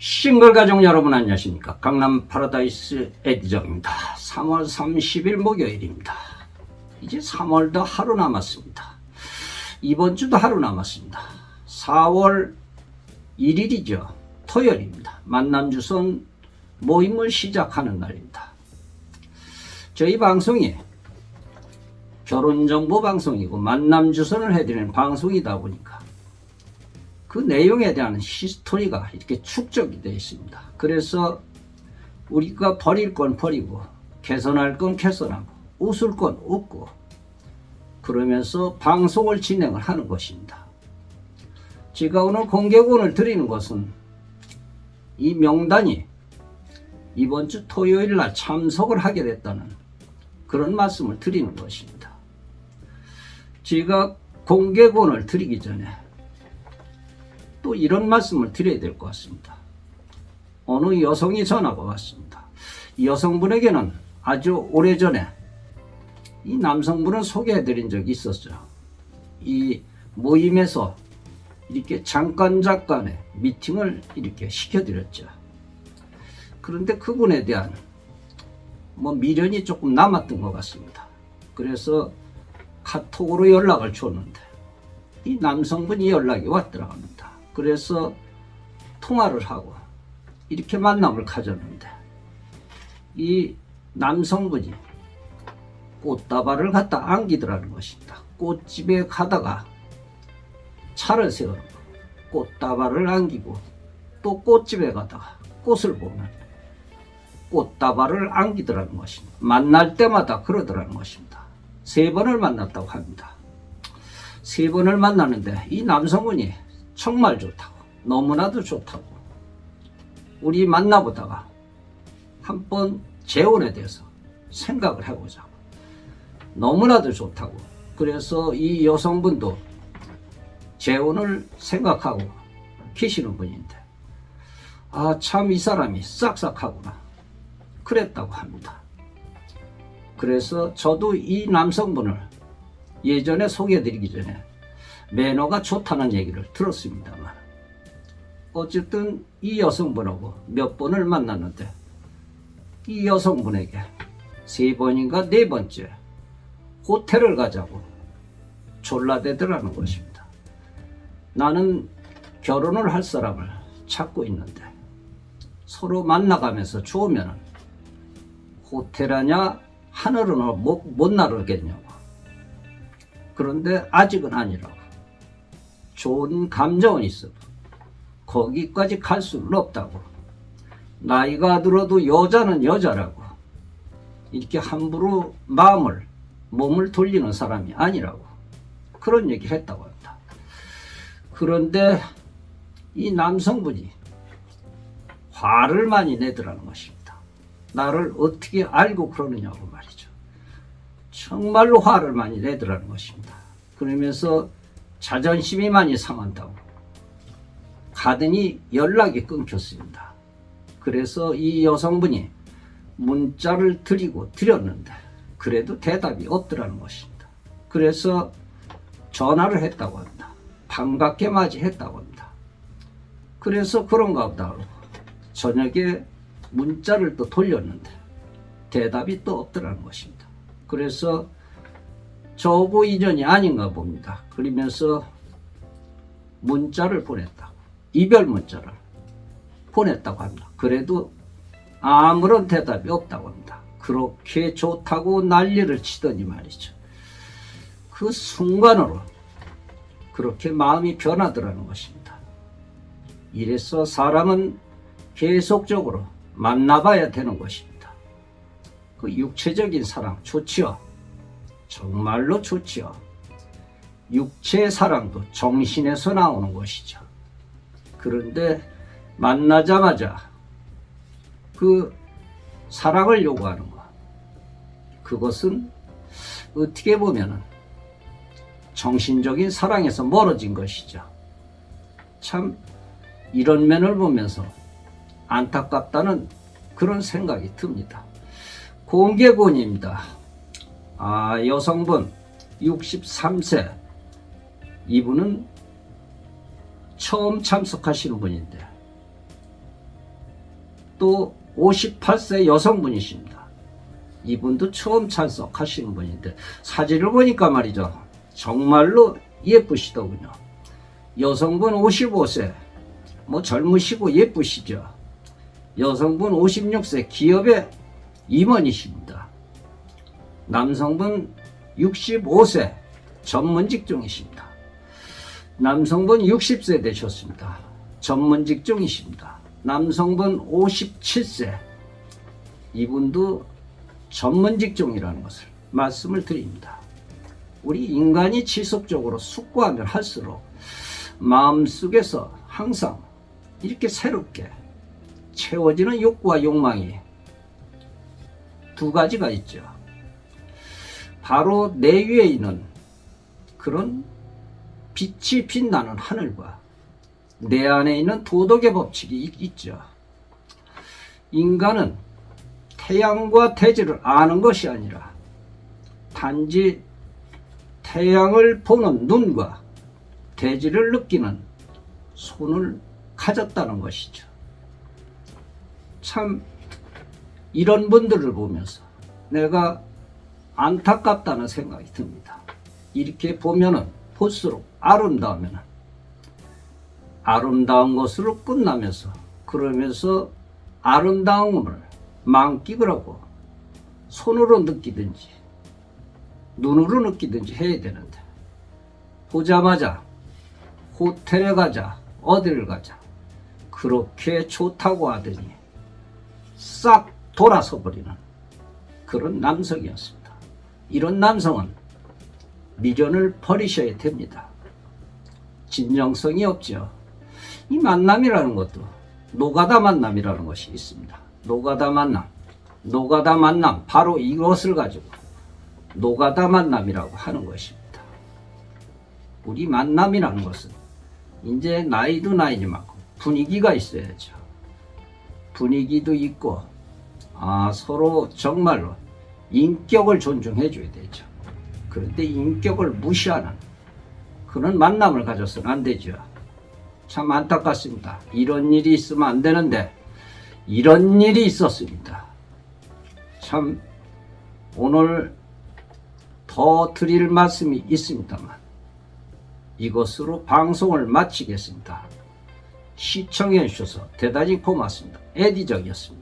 싱글 가족 여러분 안녕하십니까? 강남 파라다이스 에디정입니다. 3월 30일 목요일입니다. 이제 3월도 하루 남았습니다. 이번 주도 하루 남았습니다. 4월 1일이죠. 토요일입니다. 만남 주선 모임을 시작하는 날입니다. 저희 방송이 결혼정보 방송이고 만남 주선을 해드리는 방송이다 보니까 그 내용에 대한 히스토리가 이렇게 축적이 되어 있습니다. 그래서 우리가 버릴 건 버리고 개선할 건 개선하고 웃을 건 웃고 그러면서 방송을 진행을 하는 것입니다. 제가 오늘 공개권을 드리는 것은 이 명단이 이번 주 토요일 날 참석을 하게 됐다는 그런 말씀을 드리는 것입니다. 제가 공개권을 드리기 전에 또 이런 말씀을 드려야 될 것 같습니다. 어느 여성이 전화가 왔습니다. 이 여성분에게는 아주 오래전에 이 남성분을 소개해 드린 적이 있었죠. 이 모임에서 이렇게 잠깐 잠깐의 미팅을 이렇게 시켜드렸죠. 그런데 그분에 대한 뭐 미련이 조금 남았던 것 같습니다. 그래서 카톡으로 연락을 줬는데 이 남성분이 연락이 왔더라고 합니다. 그래서 통화를 하고 이렇게 만남을 가졌는데 이 남성분이 꽃다발을 갖다 안기더라는 것입니다. 꽃집에 가다가 차를 세우는 거. 꽃다발을 안기고 또 꽃집에 가다가 꽃을 보면 꽃다발을 안기더라는 것입니다. 만날 때마다 그러더라는 것입니다. 세 번을 만났다고 합니다. 세 번을 만나는데 이 남성분이 정말 좋다고. 너무나도 좋다고. 우리 만나보다가 한번 재혼에 대해서 생각을 해보자고 너무나도 좋다고. 그래서 이 여성분도 재혼을 생각하고 계시는 분인데 아 참 이 사람이 싹싹하구나. 그랬다고 합니다. 그래서 저도 이 남성분을 예전에 소개해드리기 전에 매너가 좋다는 얘기를 들었습니다만 어쨌든 이 여성분하고 몇 번을 만났는데 이 여성분에게 세 번인가 네 번째 호텔을 가자고 졸라대더라는 것입니다. 나는 결혼을 할 사람을 찾고 있는데 서로 만나가면서 좋으면 호텔 하냐 하늘은 못, 못 나르겠냐고 그런데 아직은 아니라고 좋은 감정은 있어도 거기까지 갈 수는 없다고. 나이가 들어도 여자는 여자라고. 이렇게 함부로 마음을, 몸을 돌리는 사람이 아니라고. 그런 얘기를 했다고 합니다. 그런데 이 남성분이 화를 많이 내더라는 것입니다. 나를 어떻게 알고 그러느냐고 말이죠. 정말로 화를 많이 내더라는 것입니다. 그러면서 자존심이 많이 상한다고. 가더니 연락이 끊겼습니다. 그래서 이 여성분이 문자를 드리고 드렸는데 그래도 대답이 없더라는 것입니다. 그래서 전화를 했다고 합니다. 반갑게 맞이했다고 합니다. 그래서 그런가 보다 저녁에 문자를 또 돌렸는데 대답이 또 없더라는 것입니다. 그래서 저거 이전이 아닌가 봅니다. 그러면서 문자를 보냈다고. 이별 문자를 보냈다고 합니다. 그래도 아무런 대답이 없다고 합니다. 그렇게 좋다고 난리를 치더니 말이죠. 그 순간으로 그렇게 마음이 변하더라는 것입니다. 이래서 사람은 계속적으로 만나봐야 되는 것입니다. 그 육체적인 사랑 좋지요. 정말로 좋지요. 육체의 사랑도 정신에서 나오는 것이죠. 그런데 만나자마자 그 사랑을 요구하는 것. 그것은 어떻게 보면은 정신적인 사랑에서 멀어진 것이죠. 참 이런 면을 보면서 안타깝다는 그런 생각이 듭니다. 공개곤입니다. 아, 여성분 63세. 이분은 처음 참석하시는 분인데 또 58세 여성분이십니다. 이분도 처음 참석하시는 분인데 사진을 보니까 말이죠. 정말로 예쁘시더군요. 여성분 55세, 뭐 젊으시고 예쁘시죠. 여성분 56세 기업의 임원이십니다. 남성분 65세 전문 직종이십니다. 남성분 60세 되셨습니다. 전문 직종이십니다. 남성분 57세 이분도 전문 직종이라는 것을 말씀을 드립니다. 우리 인간이 지속적으로 숙고하면 할수록 마음속에서 항상 이렇게 새롭게 채워지는 욕구와 욕망이 두 가지가 있죠. 바로 내 위에 있는 그런 빛이 빛나는 하늘과 내 안에 있는 도덕의 법칙이 있- 있죠. 인간은 태양과 대지를 아는 것이 아니라 단지 태양을 보는 눈과 대지를 느끼는 손을 가졌다는 것이죠. 참 이런 분들을 보면서 내가 안타깝다는 생각이 듭니다. 이렇게 보면은 볼수록 아름다우면은 아름다운 것으로 끝나면서 그러면서 아름다움을 만끽을 하고 손으로 느끼든지 눈으로 느끼든지 해야 되는데 보자마자 호텔에 가자 어디를 가자 그렇게 좋다고 하더니 싹 돌아서 버리는 그런 남성이었습니다. 이런 남성은 미련을 버리셔야 됩니다. 진정성이 없죠. 이 만남이라는 것도 노가다 만남이라는 것이 있습니다. 노가다 만남. 노가다 만남. 바로 이것을 가지고 노가다 만남이라고 하는 것입니다. 우리 만남이라는 것은 이제 나이도 나이지만큼 분위기가 있어야죠. 분위기도 있고 아, 서로 정말로 인격을 존중해 줘야 되죠. 그런데 인격을 무시하는 그런 만남을 가져서는 안 되죠. 참 안타깝습니다. 이런 일이 있으면 안 되는데 이런 일이 있었습니다. 참 오늘 더 드릴 말씀이 있습니다만 이것으로 방송을 마치겠습니다. 시청해 주셔서 대단히 고맙습니다. 에디적이었습니다.